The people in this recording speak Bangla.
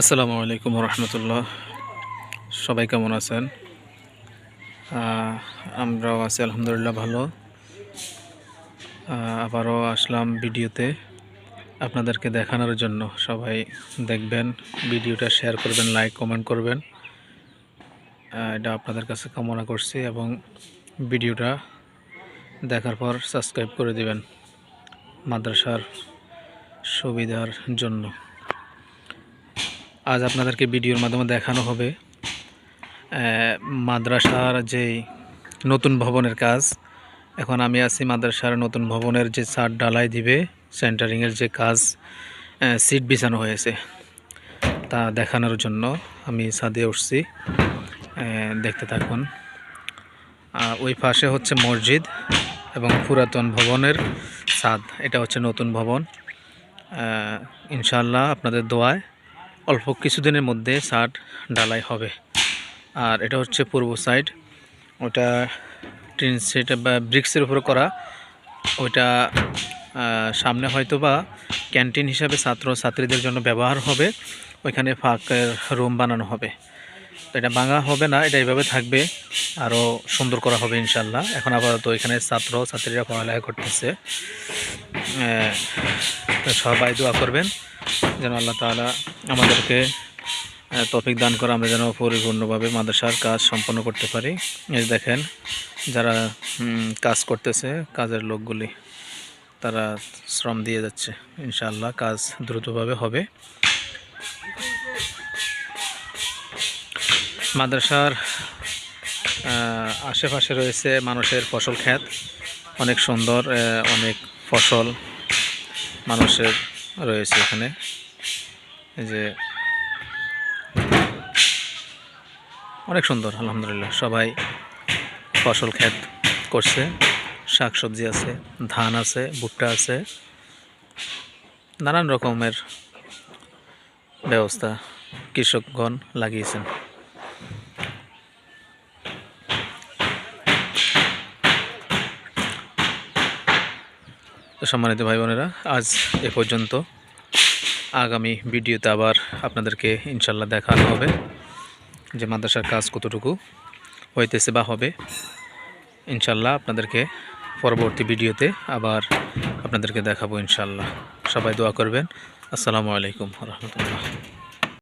আসসালামু আলাইকুম রহমতুল্লাহ। সবাই কেমন আছেন? আমরাও আছি, আলহামদুলিল্লাহ, ভালো। আবারও আসলাম ভিডিওতে আপনাদেরকে দেখানোর জন্য। সবাই দেখবেন, ভিডিওটা শেয়ার করবেন লাইক কমেন্ট করবেন। এটা আপনাদের কাছে কামনা করছি এবং ভিডিওটা দেখার পর সাবস্ক্রাইব করে দিবেন মাদ্রাসার সুবিধার জন্য। আজ আপনাদেরকে ভিডিওর মাধ্যমে দেখানো হবে মাদ্রাসার যেই নতুন ভবনের কাজ। এখন আমি আছি মাদ্রাসার নতুন ভবনের যে ছাদ ডালাই দিবে সেন্টারিংয়ের যে কাজ সিট বিছানো হয়েছে। তা দেখানোর জন্য আমি ছাদে উঠছি দেখতে থাকুন। ওই পাশে হচ্ছে মসজিদ এবং পুরাতন ভবনের ছাদ। এটা হচ্ছে নতুন ভবন। ইনশাল্লাহ আপনাদের দোয়ায় অল্প কিছুদিনের মধ্যে ছাদ ঢালাই হবে। আর এটা হচ্ছে পূর্ব সাইড ওটা টিন সেট বা ব্রিক্সের উপরে করা। ওইটা সামনে হয়তো বা ক্যান্টিন হিসাবে ছাত্র ছাত্রীদের জন্য ব্যবহার হবে। ওইখানে ফাঁকের রুম বানানো হবে। এটা ভাঙা হবে না, এটা এইভাবে থাকবে। আরও সুন্দর করা হবে ইনশাল্লাহ এখন আপাতত এখানে ছাত্র ছাত্রীরা পড়ালেখা করতেছে। সবাই দোয়া করবেন। যেন আল্লাহ তাআলা আমাদেরকে তৌফিক দান করে আমরা যেন পরিপূর্ণভাবে মাদ্রাসার কাজ সম্পন্ন করতে পারি। এই দেখেন যারা কাজ করতেছে, কাজের লোকগুলি, তারা শ্রম দিয়ে যাচ্ছে। ইনশাআল্লাহ কাজ দ্রুতভাবে হবে। মাদ্রাসার আশেপাশে রয়েছে মানুষের ফসল ক্ষেত। অনেক সুন্দর অনেক ফসল, মানুষের রয়েছে এখানে। যে অনেক সুন্দর, আলহামদুলিল্লাহ। সবাই ফসল ক্ষেত করছে। শাক সবজি আছে, ধান আছে, ভুট্টা আছে। নানান রকমের ব্যবস্থা কৃষকগণ লাগিয়েছেন। তো সম্মানিত ভাই বোনেরা আজ এ পর্যন্ত আগামী ভিডিওতে আবার আপনাদেরকে ইনশাল্লাহ দেখানো হবে যে মাদ্রাসার কাজ কতটুকু হইতেছে বা হবে। ইনশাল্লাহ আপনাদেরকে পরবর্তী ভিডিওতে আবার আপনাদেরকে দেখাবো ইনশাল্লাহ সবাই দোয়া করবেন। আসসালামু আলাইকুম রহমতুল্লাহ।